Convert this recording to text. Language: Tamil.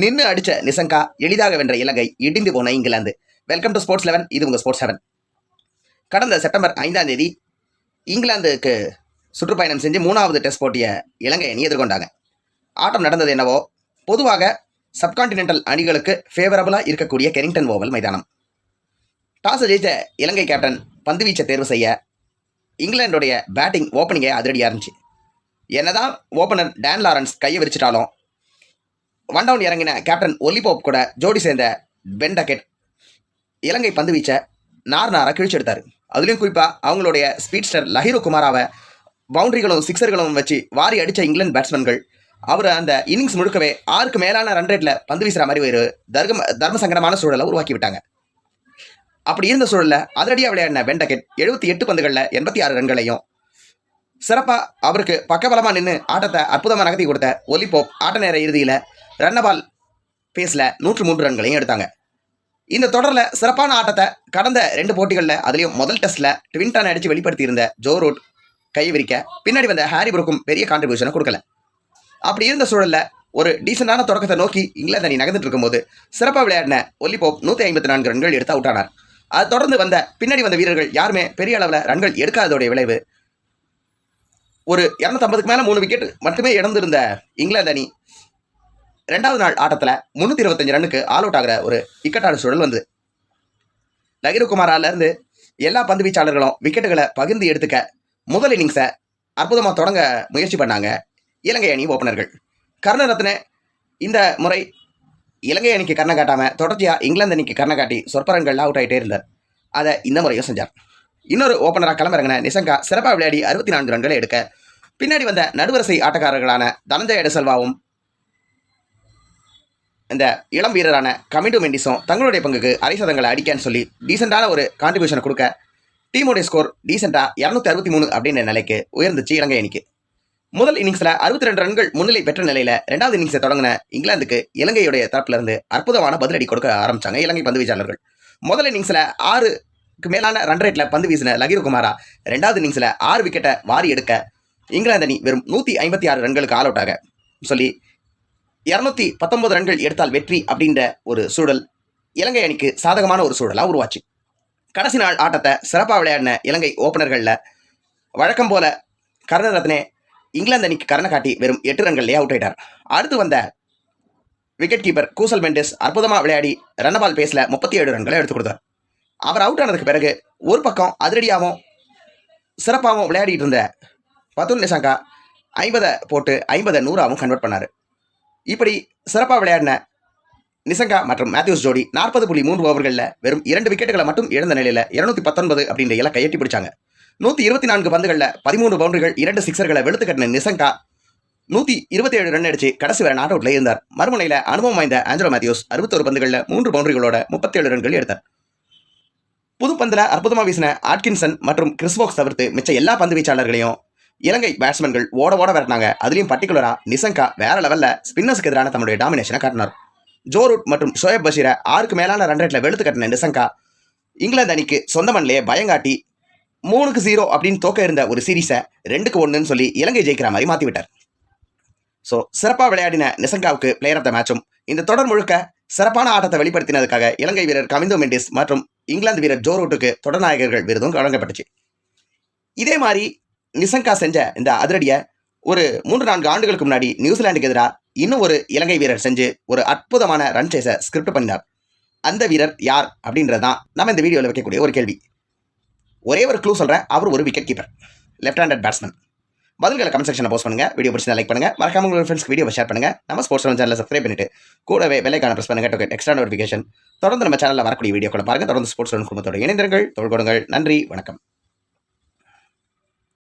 நின்று அடிச்ச நிசங்கா எளிதாக வென்ற இலங்கை இடிந்து போன England. Welcome to sports eleven இது உங்கள் ஸ்போர்ட்ஸ் செவன் கடந்த செப்டம்பர் ஐந்தாம் தேதி இங்கிலாந்துக்கு சுற்றுப்பயணம் செஞ்சு மூணாவது டெஸ்ட் போட்டியை இலங்கை அணி எதிர்கொண்டாங்க. ஆட்டம் நடந்தது என்னவோ? பொதுவாக சப்கான்டினென்டல் அணிகளுக்கு ஃபேவரபுளாக இருக்கக்கூடிய கெரிங்டன் ஓவல் மைதானம். டாஸ் ஜெயித்த இலங்கை கேப்டன் பந்து வீச்சை தேர்வு செய்ய இங்கிலாண்டுடைய பேட்டிங் ஓப்பனிங்கே அதிரடியாக இருந்துச்சு. என்னதான் ஓப்பனர் டேன் லாரன்ஸ் கையை விரிச்சிட்டாலும் ஒன் டவுன் இறங்கின கேப்டன் ஒலிபோப் கூட ஜோடி சேர்ந்த பென்டக்கெட் இலங்கை பந்து வீச்சை நார் நாராக கிழிச்செடுத்தார். அதுலேயும் குறிப்பாக அவங்களுடைய ஸ்பீட்ஸ்டர் லஹிரு குமாராவை பவுண்டரிகளும் சிக்ஸர்களும் வச்சு வாரி அடித்த இங்கிலாந்து பேட்ஸ்மேன்கள் அவர் அந்த இன்னிங்ஸ் முழுக்கவே ஆறுக்கு மேலான ரன் ரேட்டில் பந்து வீசுகிற மாதிரி ஒரு தர்ம தர்ம சங்கடமான சூழலை உருவாக்கி விட்டாங்க. அப்படி இருந்த சூழலில் அதிரடியாக விளையாடின வெண்டகெட் எழுபத்தி எட்டு பந்துகளில் எண்பத்தி ஆறு ரன்களையும் சிறப்பாக அவருக்கு பக்கபலமாக நின்று ஆட்டத்தை அற்புதமாக நகர்த்தி கொடுத்த ஒலிபோப் ஆட்ட நேர இறுதியில் ரன்னபால் பேஸில் நூற்று மூன்று ரன்களையும் எடுத்தாங்க. இந்த தொடரில் சிறப்பான ஆட்டத்தை கடந்த ரெண்டு போட்டிகளில் அதுலேயும் முதல் டெஸ்ட்டில் ட்வின்டான் அடித்து வெளிப்படுத்தியிருந்த ஜோ ரூட் கை விரிக்க பின்னாடி வந்த ஹாரி புருக்கும் பெரிய கான்ட்ரிபியூஷனை கொடுக்கல. அப்படி இருந்த சூழலில் ஒரு டீசெண்டான தொடக்கத்தை நோக்கி இங்கிலாந்து அணி நகர்ந்துட்டு இருக்கும்போது சிறப்பாக விளையாடின ஒலிபோப் நூற்றி ஐம்பத்தி நான்கு ரன்கள் எடுத்து அவுட் ஆனார். அது தொடர்ந்து வந்த பின்னாடி வந்த வீரர்கள் யாருமே பெரிய அளவில் ரன்கள் எடுக்காததோடைய விளைவு. ஒரு இரநூத்தம்பதுக்கு மேலே மூணு விக்கெட் மட்டுமே இழந்திருந்த இங்கிலாந்து அணி ரெண்டாவது நாள் ஆட்டத்தில் முந்நூற்றி இருபத்தஞ்சு ரன்னுக்கு ஆல் அவுட் ஆகிற ஒரு இக்கட்டான சூழல் வந்து லகிரு குமாராலேருந்து எல்லா பந்து வீச்சாளர்களும் விக்கெட்டுகளை பகிர்ந்து எடுத்துக்க முதல் இன்னிங்ஸை அற்புதமாக தொடங்க முயற்சி பண்ணாங்க இலங்கை அணி ஓப்பனர்கள் கருணரத்ன இந்த முறை இலங்கை அணிக்கு கண்ணை காட்டாமல் தொடர்ச்சியாக இங்கிலாந்து அணிக்கு கண்ணை காட்டி சொற்பரன்கள் அவுட் ஆகிட்டே இருந்தார். அதை இந்த முறையும் செஞ்சார். இன்னொரு ஓப்பனராக கிளம்பிறங்கின நிசங்கா சிறப்பாக விளையாடி அறுபத்தி நான்கு ரன்களை எடுக்க பின்னாடி வந்த நடுவரிசை ஆட்டக்காரர்களான தனஞ்சய டெசல்வாவும் இந்த இளம் வீரரான கமிண்டு மெண்டிஸும் தங்களுடைய பங்குக்கு அரை சதங்களை அடிக்கன்னு சொல்லி டீசெண்டான ஒரு கான்ட்ரிபியூஷனை கொடுக்க டீமோடைய ஸ்கோர் டீசெண்டாக இரநூத்தி அறுபத்தி மூணு அப்படின்ற நிலைக்கு உயர்ந்துச்சு இலங்கை அணிக்கு. முதல் இன்னிங்ஸில் அறுபத்தி ரெண்டு ரன்கள் முன்னிலை பெற்ற நிலையில் ரெண்டாவது இன்னிங்ஸை தொடங்கின இங்கிலாந்துக்கு இலங்கையுடைய தரப்பிலிருந்து அற்புதமான பதிலடி கொடுக்க ஆரம்பிச்சாங்க இலங்கை பந்து வீச்சாளர்கள். முதல் இன்னிங்ஸில் ஆறுக்கு மேலான ரன் ரேட்டில் பந்து வீசின லகிருகுமாரா ரெண்டாவது இன்னிங்ஸில் ஆறு விக்கெட்டை வாரி எடுக்க இங்கிலாந்து அணி வெறும் நூற்றி ஐம்பத்தி ஆறு ரன்களுக்கு ஆல் அவுட் ஆக சொல்லி இரநூத்தி பத்தொன்பது ரன்கள் எடுத்தால் வெற்றி அப்படின்ற ஒரு சூழல் இலங்கை அணிக்கு சாதகமான ஒரு சூழலாக உருவாச்சு. கடைசி நாள் ஆட்டத்தை சிறப்பாக விளையாடின இலங்கை ஓப்பனர்களில் வழக்கம் போல கருணரத்னே இங்கிலாந்து அணிக்கு கரண காட்டி வெறும் எட்டு ரன்கள்லேயே அவுட் ஆயிட்டார். அடுத்து வந்த விக்கெட் கீப்பர் கூசல் மெண்டஸ் அற்புதமாக விளையாடி ரன்னபால் பேஸில் முப்பத்தி ஏழு ரன்களை எடுத்து கொடுத்தார். அவர் அவுட் ஆனதுக்கு பிறகு ஒரு பக்கம் அதிரடியாகவும் சிறப்பாகவும் விளையாடிட்டு இருந்த பத்துல் நிசாங்கா ஐம்பதை போட்டு ஐம்பதை நூறாவும் கன்வெர்ட் பண்ணார். இப்படி சிறப்பாக விளையாடின நிசங்கா மற்றும் மேத்யூஸ் ஜோடி நாற்பது புள்ளி மூன்று ஓவர்களில் வெறும் இரண்டு விக்கெட்டுகளை மட்டும் இழந்த நிலையில் இருநூத்தி பத்தொன்பது அப்படின்ற இலக்கை எட்டி பிடிச்சாங்க. நூற்றி இருபத்தி நான்கு பந்துகளில் பதிமூணு பவுண்டரிகள் இரண்டு சிக்ஸர்களை வெளுத்து கட்டின நிசங்கா நூற்றி இருபத்தி ஏழு ரன் அடிச்சு கடைசி வரை நாட் அவுட்ல இருந்தார். மறுமுனையில் அனுபவம் வாய்ந்த ஆஞ்சலோ மேத்யூஸ் அறுபத்தொரு பந்துகளில் மூன்று பவுண்டரிகளோட முப்பத்தேழு ரன்கள் எடுத்தார். புது பந்தில் அற்புதமாக வீசின ஆட்கின்சன் மற்றும் கிறிஸ்போக்ஸ் தவிர்த்து மிச்ச எல்லா பந்து வீச்சாளர்களையும் இலங்கை பேட்ஸ்மேன்கள் ஓட ஓட விரட்டினாங்க. அதுலேயும் பர்டிகுலராக நிசங்கா வேற லெவலில் ஸ்பின்னர்ஸுக்கு எதிரான தன்னுடைய டாமினேஷனை காட்டினார். ஜோ ரூட் மற்றும் ஷோயப் பஷீரை ஆறுக்கு மேலான ரன் ரேட்டில் வெளுத்து கட்டின நிசங்கா இங்கிலாந்து அணிக்கு சொந்த மண்ணிலேயே பயங்காட்டி மூணுக்கு ஜீரோ அப்படின்னு தோக்க இருந்த ஒரு சீரீஸை ரெண்டுக்கு ஒன்றுன்னு சொல்லி இலங்கை ஜெயிக்கிற மாதிரி மாற்றி விட்டார் ஸோ சிறப்பாக விளையாடின நிசங்காவுக்கு பிளேயர் ஆஃப் த மேட்சும் இந்த தொடர் முழுக்க சிறப்பான ஆட்டத்தை வெளிப்படுத்தினதுக்காக இலங்கை வீரர் கவிந்தோ மெண்டிஸ் மற்றும் இங்கிலாந்து வீரர் ஜோ ரூட்டுக்கு தொடர்நாயகர்கள் விருதும் வழங்கப்பட்டுச்சு. இதே மாதிரி நிசங்கா செஞ்ச இந்த அதிரடியை ஒரு மூன்று நான்கு ஆண்டுகளுக்கு முன்னாடி நியூசிலாந்துக்கு எதிராக இன்னும் ஒரு இலங்கை வீரர் செஞ்சு ஒரு அற்புதமான ரன் சேஸை ஸ்கிரிப்ட் பண்ணினார். அந்த வீரர் யார் அப்படின்றது தான் நம்ம இந்த வீடியோவில் வைக்கக்கூடிய ஒரு கேள்வி. ஒரே ஒரு க்ளூ சொல்கிறேன் அவர் ஒரு wicket keeper left handed batsman பதில்களை கமெண்ட் செக்ஷனில் போஸ்ட் பண்ணுங்க. வீடியோ பிடிச்சா லைக் பண்ணுங்க. மறக்காம உங்கள் ஃப்ரெண்ட்ஸ்க்கு வீடியோ ஷேர் பண்ணுங்க. நம்ம ஸ்போர்ட்ஸ் சேனலில் சப்ஸ்கிரைப் பண்ணிட்டு கூடவே வெள்ளைக்கான ப்ரெஸ் பண்ணுங்க. டு எக்ஸ்ட்ரா நோட்டிஃபிகேஷன் தொடர்ந்து நம்ம சேனலில் வரக்கூடிய வீடியோக்களை பாருங்க. தொடர்ந்து ஸ்போர்ட்ஸ் குடும்பத்தோட இணைந்திருங்கள். தொழில் நன்றி. வணக்கம்.